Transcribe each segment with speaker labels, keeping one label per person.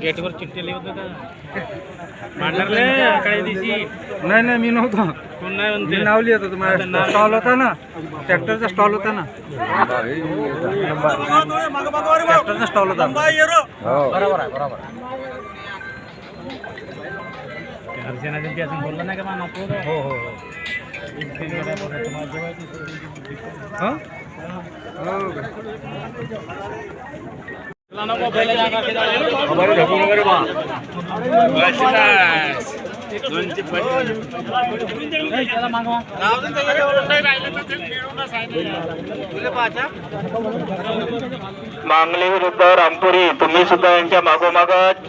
Speaker 1: गेटवर चिठ्ठी लिहित होता मांडरले दिवशी
Speaker 2: नाही नाही मी नव्हतो।
Speaker 1: कोण नाही
Speaker 2: मी नाव लिहित होतो माझ्या स्टॉल होता ना ट्रॅक्टरचा स्टॉल होता ना। ट्रॅक्टरचा स्टॉल होता. बरोबर आहे बरोबर
Speaker 1: अर्चना ते असं बोललं नाही का नको
Speaker 2: हो हो हो हं? हो का?
Speaker 3: मांगली विरुद्ध रामपुरी तुम्ही सुद्धा यांच्या मागोमागच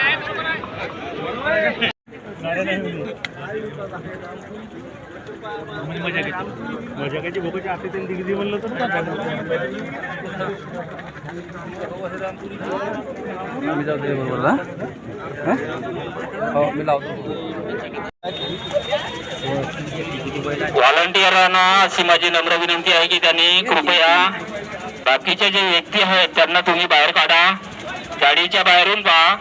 Speaker 1: घेतो मजा घ्यायची भोगाची आपली त्यांनी दिगदी म्हणलं तर
Speaker 2: मी जाऊ दे बरोबर हो मी लावतो
Speaker 3: व्हॉलंटिअरांना अशी माझी नम्र विनंती आहे की त्यांनी कृपया बाकीचे जे व्यक्ती आहेत त्यांना तुम्ही बाहेर काढा. गाडीच्या बाहेरून पहा.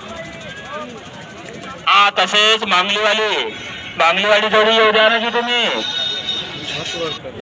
Speaker 3: हा तसेच मांगलीवाली. मांगलीवाली जोडी येऊ द्या ना की तुम्ही.